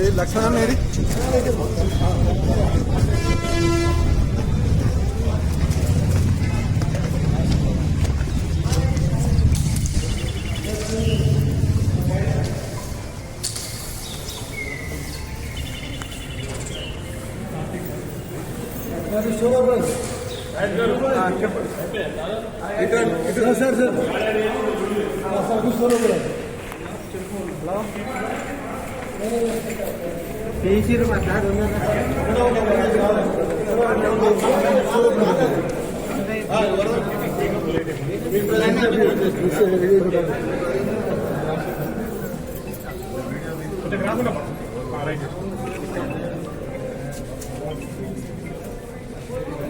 ये लक्षण है मेरी Nerede sorar böyle? Sir sir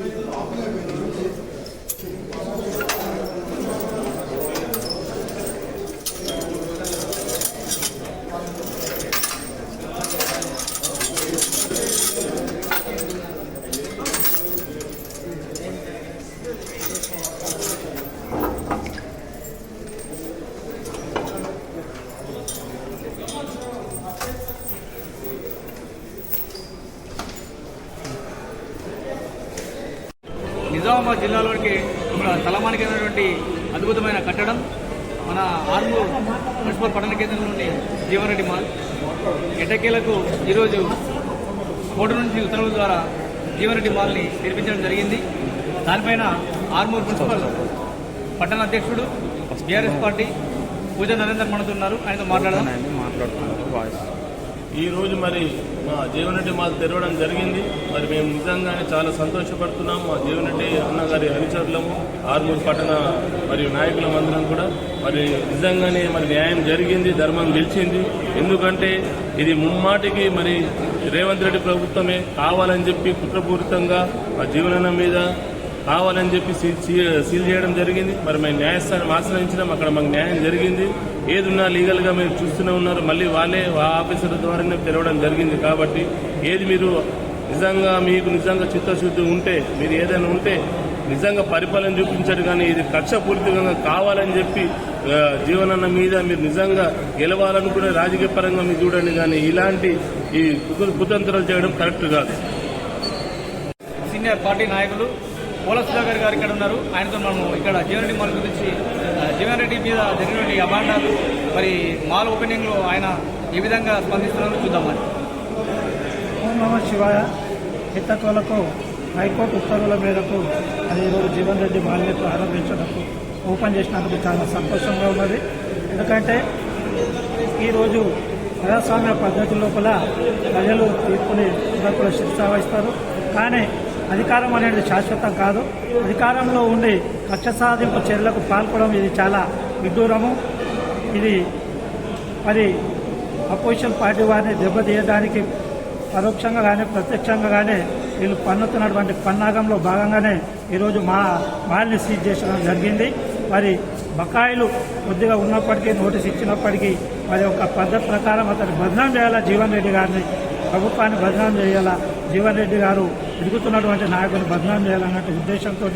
Thank you. Nizamabad జిల్లాలోనికి తలమానికైనటువంటి అద్భుతమైన కట్టడం మన ఆర్మూర్ మున్సిపల్ పట్టణ కేంద్రంలోని జీవనరెడ్డి మాల్. ఎటకేలకు ఈరోజు కోర్టు నుంచి ఉత్తర్వుల ద్వారా జీవనరెడ్డి మాల్ని నిర్మించడం జరిగింది. దానిపైన ఆర్మూర్ మున్సిపల్ పట్టణ అధ్యక్షుడు బీఆర్ఎస్ పార్టీ పూజ నరేందర్ మనతో ఉన్నారు. ఆయనతో మాట్లాడదాం. మాట్లాడుతున్నారు. ఈరోజు మరి మా జీవనరెడ్డి మాకు తెరవడం జరిగింది. మరి మేము నిజంగానే చాలా సంతోషపడుతున్నాం మా జీవనరెడ్డి అన్నగారి అనుచరులము ఆర్మూర్ పట్టణ మరియు నాయకులం అందరం కూడా. మరి నిజంగానే మరి న్యాయం జరిగింది ధర్మం గెలిచింది. ఎందుకంటే ఇది ముమ్మాటికి మరి రేవంత్ రెడ్డి ప్రభుత్వమే కావాలని చెప్పి కుట్రపూరితంగా మా జీవనం మీద కావాలని చెప్పి సీల్ చేయడం జరిగింది. మరి మేము న్యాయస్థానం ఆశ్రయించినాం అక్కడ మాకు న్యాయం జరిగింది. ఏది ఉన్నా లీగల్గా మీరు చూస్తూనే ఉన్నారు. మళ్ళీ వాళ్ళే ఆ ఆఫీసర్ ద్వారానే తెరవడం జరిగింది కాబట్టి ఏది మీరు నిజంగా మీకు నిజంగా చిత్తశుద్ధి ఉంటే మీరు ఏదైనా ఉంటే నిజంగా పరిపాలన చూపించారు కానీ ఇది కక్షపూరితంగా కావాలని చెప్పి జీవనన్న మీద మీరు నిజంగా గెలవాలనుకునే రాజకీయ పరంగా మీరు చూడండి కానీ ఇలాంటి ఈ కుతంత్రాలు చేయడం కరెక్ట్ కాదు. సీనియర్ పార్టీ నాయకులు పోల సుధాకర్ గారు ఇక్కడ ఉన్నారు. ఆయనతో మనము ఇక్కడ జీవనరెడ్డి మాల్ గురించి ఆ, జీవనరెడ్డి మీద జరిగినటువంటి అభాండాలు మరి మాల్ ఓపెనింగ్లో ఆయన ఏ విధంగా స్పందిస్తున్నారో చూద్దామని ఓం నమ శివాయ. హితకులకు హైకోర్టు ఉత్తర్వుల మేరకు అది ఈరోజు జీవన్ రెడ్డి మాల్ని ప్రారంభించడానికి ఓపెన్ చేసినందుకు చాలా సంతోషంగా ఉన్నది. ఎందుకంటే ఈరోజు ప్రజాస్వామ్య పద్ధతి లోపల ప్రజలు తీర్పుని అందరూ శిక్ష వహిస్తారు కానీ అధికారం అనేది శాశ్వతం కాదు. అధికారంలో ఉండి కక్ష సాధింపు చర్యలకు పాల్పడడం ఇది చాలా విడ్డూరము. ఇది మరి అపోజిషన్ పార్టీ వారిని దెబ్బతీయడానికి పరోక్షంగా కానీ ప్రత్యక్షంగా కానీ వీళ్ళు పన్నుతున్నటువంటి పన్నాగంలో భాగంగానే ఈరోజు మా మాల్ని సీజ్ చేసడం జరిగింది. మరి బకాయిలు కొద్దిగా ఉన్నప్పటికీ నోటీస్ ఇచ్చినప్పటికీ మరి ఒక పద్ధతి ప్రకారం అతను బదనాం చేయాలా? జీవన్ రెడ్డి గారిని ప్రభుత్వాన్ని బదనాం చేయాలా? జీవన్ రెడ్డి గారు ఎదుగుతున్నటువంటి నాయకుని బదనాం చేయాలన్నటువంటి ఉద్దేశంతో